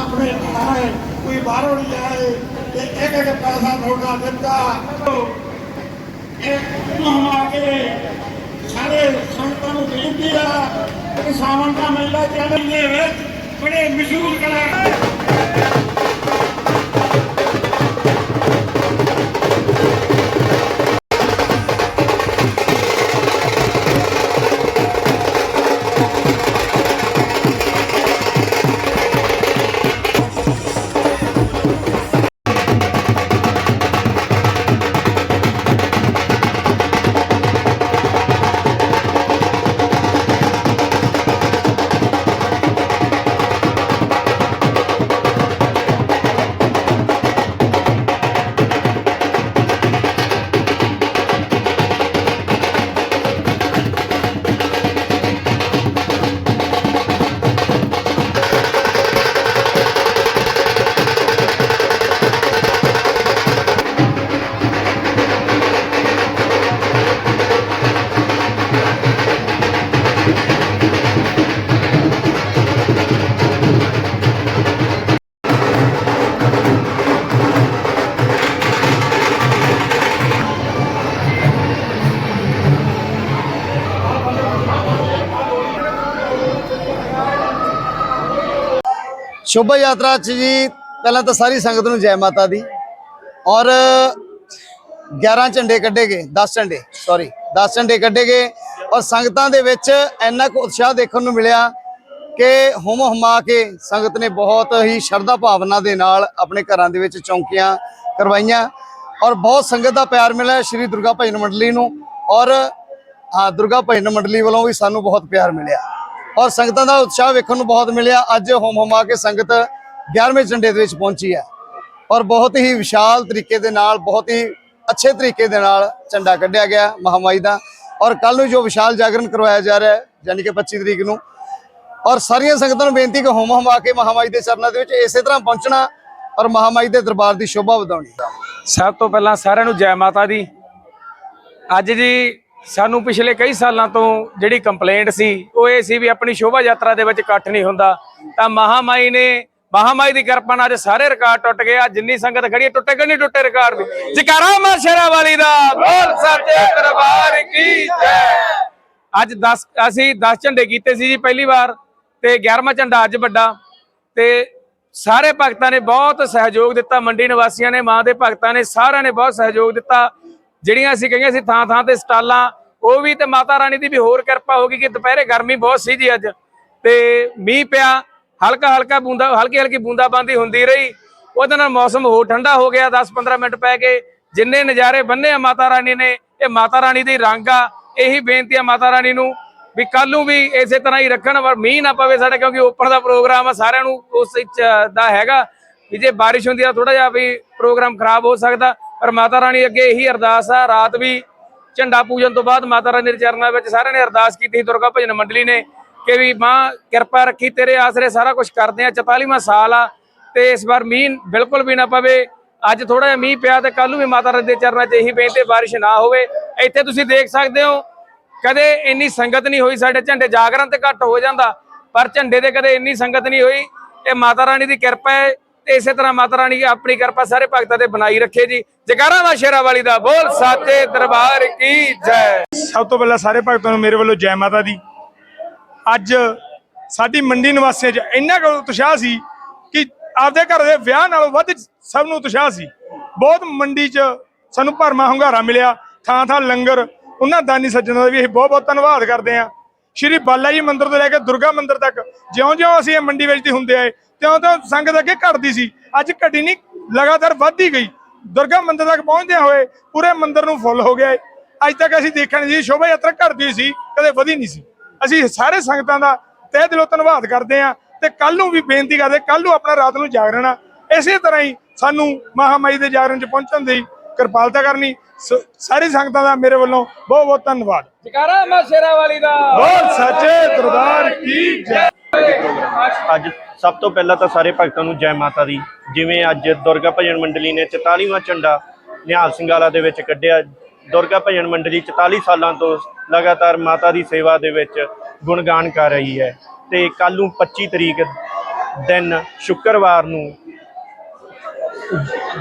ਆਪ ਨੇ ਬਣਾਏ ਕੋਈ ਬਾਹਰੋਂ ਨਹੀਂ ਆਏ ਤੇ ਇੱਕ ਇੱਕ ਪੈਸਾ ਨੋਟਾ ਦਿੱਤਾ। ਇਹ ਮਹਾਮਾ ਕੇ ਸਾਰੇ ਸੰਤਾਂ ਨੂੰ ਬੇਨਤੀ ਆ ਕਿ ਸਾਵਣ ਦਾ ਮੇਲਾ ਚੱਲਣ ਦੇ ਵਿੱਚ ਬੜੇ ਮਸ਼ਹੂਰ ਕਲਾਕਾਰ। ਸ਼ੋਭਾ ਯਾਤਰਾ ਚ ਜੀ ਪਹਿਲਾਂ ਤਾਂ ਸਾਰੀ ਸੰਗਤ ਨੂੰ ਜੈ ਮਾਤਾ ਦੀ। ਔਰ 11 ਝੰਡੇ ਕੱਢੇ ਗਏ 10 ਝੰਡੇ ਸੌਰੀ 10 ਝੰਡੇ ਕੱਢੇ ਗਏ। ਔਰ ਸੰਗਤਾਂ ਦੇ ਵਿੱਚ ਇੰਨਾ ਕੁ ਉਤਸ਼ਾਹ ਦੇਖਣ ਨੂੰ ਮਿਲਿਆ ਕਿ ਹੁਮ ਹੁਮਾ ਕੇ ਸੰਗਤ ਨੇ ਬਹੁਤ ਹੀ ਸ਼ਰਧਾ ਭਾਵਨਾ ਦੇ ਨਾਲ ਆਪਣੇ ਘਰਾਂ ਦੇ ਵਿੱਚ ਚੌਂਕੀਆਂ ਕਰਵਾਈਆਂ। ਔਰ ਬਹੁਤ ਸੰਗਤ ਦਾ ਪਿਆਰ ਮਿਲਿਆ ਸ਼੍ਰੀ ਦੁਰਗਾ ਭਜਨ ਮੰਡਲੀ ਨੂੰ। ਔਰ ਹਾਂ, ਦੁਰਗਾ ਭਜਨ ਮੰਡਲੀ ਵੱਲੋਂ ਵੀ ਸਾਨੂੰ ਬਹੁਤ ਪਿਆਰ ਮਿਲਿਆ। ਔਰ ਸੰਗਤਾਂ ਦਾ ਉਤਸ਼ਾਹ ਵੇਖਣ ਨੂੰ ਬਹੁਤ ਮਿਲਿਆ। ਅੱਜ ਹੋਮ ਹਮਾ ਕੇ ਸੰਗਤ 11ਵੇਂ ਝੰਡੇ ਦੇ ਵਿੱਚ ਪਹੁੰਚੀ ਹੈ। ਔਰ ਬਹੁਤ ਹੀ ਵਿਸ਼ਾਲ ਤਰੀਕੇ ਦੇ ਨਾਲ, ਬਹੁਤ ਹੀ ਅੱਛੇ ਤਰੀਕੇ ਦੇ ਨਾਲ ਝੰਡਾ ਕੱਢਿਆ ਗਿਆ ਮਹਾਮਾਈ ਦਾ। ਔਰ ਕੱਲ ਨੂੰ ਜੋ ਵਿਸ਼ਾਲ ਜਾਗਰਣ ਕਰਵਾਇਆ ਜਾ ਰਿਹਾ ਹੈ, ਯਾਨੀ ਕਿ 25 ਤਰੀਕ ਨੂੰ। ਔਰ ਸਾਰੀਆਂ ਸੰਗਤਾਂ ਨੂੰ ਬੇਨਤੀ ਕਿ ਹੋਮ ਹਮਾ ਕੇ ਮਹਾਮਾਈ ਦੇ ਚਰਨਾਂ ਦੇ ਵਿੱਚ ਇਸੇ ਤਰ੍ਹਾਂ ਪਹੁੰਚਣਾ ਔਰ ਮਹਾਮਾਈ ਦੇ ਦਰਬਾਰ ਦੀ ਸ਼ੋਭਾ ਵਧਾਉਣੀ। ਸਭ ਤੋਂ ਪਹਿਲਾਂ ਸਾਰਿਆਂ ਨੂੰ ਜੈ ਮਾਤਾ ਦੀ। ਅੱਜ ਜੀ ਸਾਨੂੰ ਪਿਛਲੇ ਕਈ ਸਾਲਾਂ ਤੋਂ ਜਿਹੜੀ ਕੰਪਲੇਂਟ ਸੀ, ਉਹ ਇਹ ਸੀ ਵੀ ਆਪਣੀ ਸ਼ੋਭਾ ਯਾਤਰਾ ਦੇ ਵਿੱਚ ਇਕੱਠ ਨਹੀਂ ਹੁੰਦਾ। ਤਾਂ ਮਹਾਮਾਈ ਨੇ, ਮਹਾਮਾਈ ਦੀ ਕਿਰਪਾ ਨਾਲ ਅੱਜ ਸਾਰੇ ਰਿਕਾਰਡ ਟੁੱਟ ਗਏ ਆ ਜਿੰਨੀ ਸੰਗਤ ਖੜੀ ਹੈ, ਟੁੱਟੇ ਕਿ ਨਹੀਂ ਟੁੱਟੇ ਰਿਕਾਰਡ ਵੀ? ਜਕਾਰਾ ਮਾ ਸ਼ੇਰਾ ਵਾਲੀ ਦਾ, ਬੋਲ ਸੱਚੇ ਦਰਬਾਰ ਕੀ ਜੈ। ਅੱਜ 10 ਅਸੀਂ 10 ਝੰਡੇ ਕੀਤੇ ਸੀ ਜੀ ਪਹਿਲੀ ਵਾਰ, ਤੇ 11ਵਾਂ ਝੰਡਾ ਅੱਜ ਵੱਡਾ। ਤੇ ਸਾਰੇ ਭਗਤਾਂ ਨੇ ਬਹੁਤ ਸਹਿਯੋਗ ਦਿੱਤਾ, ਮੰਡੀ ਨਿਵਾਸੀਆਂ ਨੇ, ਮਾਂ ਦੇ ਭਗਤਾਂ ਨੇ, ਸਾਰਿਆਂ ਨੇ ਬਹੁਤ ਸਹਿਯੋਗ ਦਿੱਤਾ। ਜਿਹੜੀਆਂ ਅਸੀਂ ਕਹੀਆਂ ਸੀ ਥਾਂ ਥਾਂ ਤੇ ਸਟਾਲਾਂ, ਉਹ ਵੀ ਤੇ ਮਾਤਾ ਰਾਣੀ ਦੀ ਵੀ ਹੋਰ ਕਿਰਪਾ ਹੋ ਗਈ ਕਿ ਦੁਪਹਿਰੇ ਗਰਮੀ ਬਹੁਤ ਸੀ ਜੀ ਅੱਜ। ਤੇ ਮੀਂਹ ਪਿਆ, ਹਲਕਾ ਹਲਕਾ ਬੂੰਦਾ, ਹਲਕੀ ਹਲਕੀ ਬੂੰਦਾਬਾਂਦੀ ਹੁੰਦੀ ਰਹੀ। ਉਹਦੇ ਨਾਲ ਮੌਸਮ ਹੋਰ ਠੰਡਾ ਹੋ ਗਿਆ 10-15 ਮਿੰਟ ਪੈ ਗਏ। ਜਿੰਨੇ ਨਜ਼ਾਰੇ ਬੰਨੇ ਆ ਮਾਤਾ ਰਾਣੀ ਨੇ, ਇਹ ਮਾਤਾ ਰਾਣੀ ਦੀ ਰੰਗ ਆ। ਇਹੀ ਬੇਨਤੀ ਆ ਮਾਤਾ ਰਾਣੀ ਨੂੰ ਵੀ ਕੱਲ ਨੂੰ ਵੀ ਇਸੇ ਤਰ੍ਹਾਂ ਹੀ ਰੱਖਣ, ਪਰ ਮੀਂਹ ਨਾ ਪਵੇ ਸਾਡੇ, ਕਿਉਂਕਿ ਉੱਪਰ ਦਾ ਪ੍ਰੋਗਰਾਮ ਆ, ਸਾਰਿਆਂ ਨੂੰ ਉਸ ਦਾ ਹੈਗਾ। ਵੀ ਜੇ ਬਾਰਿਸ਼ ਹੁੰਦੀ ਆ ਥੋੜਾ ਜਿਹਾ ਵੀ ਪ੍ਰੋਗਰਾਮ ਖਰਾਬ ਹੋ ਸਕਦਾ। ਪਰ ਮਾਤਾ ਰਾਣੀ ਅੱਗੇ ਇਹੀ ਅਰਦਾਸ ਆ, ਰਾਤ ਵੀ ਝੰਡਾ ਪੂਜਨ ਤੋਂ ਬਾਅਦ ਮਾਤਾ ਰਾਣੀ ਦੇ ਚਰਨਾਂ ਵਿੱਚ ਸਾਰਿਆਂ ਨੇ ਅਰਦਾਸ ਕੀਤੀ ਸੀ, ਦੁਰਗਾ ਭਜਨ ਮੰਡਲੀ ਨੇ ਕਿ ਵੀ ਮਾਂ ਕਿਰਪਾ ਰੱਖੀ, ਤੇਰੇ ਆਸਰੇ ਸਾਰਾ ਕੁਝ ਕਰਦੇ ਆ 44ਵਾਂ ਸਾਲ ਆ ਤੇ ਇਸ ਵਾਰ ਮੀਂਹ ਬਿਲਕੁਲ ਵੀ ਨਾ ਪਵੇ। ਅੱਜ ਥੋੜਾ ਜਿਹਾ ਮੀਂਹ ਪਿਆ ਤੇ ਕੱਲ ਨੂੰ ਵੀ ਮਾਤਾ ਰਾਣੀ ਦੇ ਚਰਨਾਂ 'ਚ ਇਹੀ ਬੇਨਤੀ ਬਾਰਿਸ਼ ਨਾ ਹੋਵੇ। ਇੱਥੇ ਤੁਸੀਂ ਦੇਖ ਸਕਦੇ ਹੋ, ਕਦੇ ਇੰਨੀ ਸੰਗਤ ਨਹੀਂ ਹੋਈ, ਸਾਡੇ ਝੰਡੇ ਜਾਗਰਣ ਤੇ ਘੱਟ ਹੋ ਜਾਂਦਾ, ਪਰ ਝੰਡੇ ਦੇ ਕਦੇ ਇੰਨੀ ਸੰਗਤ ਨਹੀਂ ਹੋਈ। ਇਹ ਮਾਤਾ ਰਾਣੀ ਦੀ ਕਿਰਪਾ ਹੈ ਇਸੇ ਤਰ੍ਹਾਂ ਮਾਤਾ ਰਾਣੀ ਆਪਣੀ ਕਿਰਪਾ ਸਾਰੇ ਭਗਤਾਂ ਤੇ ਬਣਾਈ ਰੱਖੇ ਜੀ। ਜਗਾਰਾ ਦਾ ਸ਼ੇਰਾ ਵਾਲੀ ਦਾ ਬੋਲ, ਸਾਚੇ ਦਰਬਾਰ ਕੀ ਜੈ। ਸਭ ਤੋਂ ਪਹਿਲਾਂ ਸਾਰੇ ਭਗਤਾਂ ਨੂੰ ਮੇਰੇ ਵੱਲੋਂ ਜੈ ਮਾਤਾ ਦੀ। ਅੱਜ ਸਾਡੀ ਮੰਡੀ ਨਿਵਾਸੀਆਂ 'ਚ ਇੰਨਾ ਕੁ ਉਤਸ਼ਾਹ ਸੀ ਕਿ ਆਪਦੇ ਘਰ ਦੇ ਵਿਆਹ ਨਾਲੋਂ ਵੱਧ ਸਭ ਨੂੰ ਉਤਸ਼ਾਹ ਸੀ। ਬਹੁਤ ਮੰਡੀ 'ਚ ਸਾਨੂੰ ਭਰਮਾ ਹੁੰਗਾਰਾ ਮਿਲਿਆ ਥਾਂ ਥਾਂ ਲੰਗਰ, ਉਹਨਾਂ ਦਾਨੀ ਸੱਜਣਾਂ ਦਾ ਵੀ ਅਸੀਂ ਬਹੁਤ ਬਹੁਤ ਧੰਨਵਾਦ ਕਰਦੇ ਹਾਂ। ਸ਼੍ਰੀ ਬਾਲਾ ਜੀ ਮੰਦਿਰ ਤੋਂ ਲੈ ਕੇ ਦੁਰਗਾ ਮੰਦਿਰ ਤੱਕ, ਜਿਉਂ-ਜਿਉਂ ਅਸੀਂ ਇਹ ਮੰਡੀ ਵਿੱਚ ਹੁੰਦੇ ਆਏ, ਤਿਉਂ-ਤਿਉਂ ਸੰਗਤ ਅੱਗੇ ਘਟਦੀ ਸੀ। ਅੱਜ ਘਟੀ ਨਹੀਂ, ਲਗਾਤਾਰ ਵੱਧਦੀ ਗਈ। ਦੁਰਗਾ ਮੰਦਿਰ ਤੱਕ ਪਹੁੰਚਦਿਆਂ ਹੋਏ ਪੂਰੇ ਮੰਦਿਰ ਨੂੰ ਫੁੱਲ ਹੋ ਗਿਆ ਹੈ। ਅੱਜ ਤੱਕ ਅਸੀਂ ਦੇਖਣ ਜੀ ਸ਼ੋਭਾ ਯਾਤਰਾ ਘਟਦੀ ਸੀ, ਕਦੇ ਵਧੀ ਨਹੀਂ ਸੀ। ਅਸੀਂ ਸਾਰੇ ਸੰਗਤਾਂ ਦਾ ਤਹਿ ਦਿਲੋਂ ਧੰਨਵਾਦ ਕਰਦੇ ਹਾਂ ਤੇ ਕੱਲ ਨੂੰ ਵੀ ਬੇਨਤੀ ਕਰਦੇ ਕੱਲ ਨੂੰ ਆਪਣਾ ਰਾਤ ਨੂੰ ਜਾਗਰਣ ਇਸੇ ਤਰ੍ਹਾਂ ਹੀ ਸਾਨੂੰ ਮਹਾਮਾਈ ਦੇ ਜਾਗਰਣ 'ਚ ਪਹੁੰਚਣ ਦੀ ਕਿਰਪਾਲਤਾ ਕਰਨੀ। ਸਾਰੀ ਸੰਗਤਾਂ ਦਾ ਮੇਰੇ ਵੱਲੋਂ ਬਹੁਤ ਬਹੁਤ ਧੰਨਵਾਦ। ਜਗਾਰਾ ਮਾ ਸ਼ੇਰਾ ਵਾਲੀ ਦਾ। ਬੋਲ ਸੱਚੇ ਦਰਬਾਰ ਕੀ ਜੈ। ਅੱਜ ਸਭ ਤੋਂ ਪਹਿਲਾਂ ਤਾਂ ਸਾਰੇ ਭਗਤਾਂ ਨੂੰ ਜੈ ਮਾਤਾ ਦੀ। ਜਿਵੇਂ ਅੱਜ ਦੁਰਗਾ ਭਜਨ ਮੰਡਲੀ ਨੇ 44ਵਾਂ ਝੰਡਾ ਨਿਹਾਲ ਸਿੰਘਾਲਾ ਦੇ ਵਿੱਚ ਕੱਢਿਆ। ਦੁਰਗਾ ਭਜਨ ਮੰਡਲੀ 44 ਸਾਲਾਂ ਤੋਂ ਲਗਾਤਾਰ ਮਾਤਾ ਦੀ ਸੇਵਾ ਦੇ ਵਿੱਚ ਗੁਣਗਾਨ ਕਰ ਰਹੀ ਹੈ। ਤੇ ਕੱਲ ਨੂੰ 25 ਤਰੀਕ ਦਿਨ ਸ਼ੁੱਕਰਵਾਰ ਨੂੰ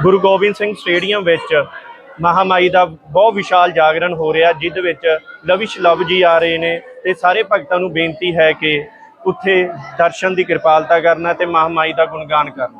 ਗੁਰੂ ਗੋਬਿੰਦ ਸਿੰਘ ਸਟੇਡੀਅਮ ਵਿੱਚ ਮਹਾਮਾਈ ਦਾ ਬਹੁਤ ਵਿਸ਼ਾਲ ਜਾਗਰਣ ਹੋ ਰਿਹਾ, ਜਿਸ ਵਿੱਚ ਲਵਿਸ਼ ਲਵ ਜੀ ਆ ਰਹੇ ਨੇ ਤੇ ਸਾਰੇ ਭਗਤਾਂ ਨੂੰ ਬੇਨਤੀ ਹੈ ਕਿ ਉੱਥੇ ਦਰਸ਼ਨ ਦੀ ਕਿਰਪਾਲਤਾ ਕਰਨਾ ਤੇ ਮਹਾਮਾਈ ਦਾ ਗੁਣਗਾਨ ਕਰਨਾ।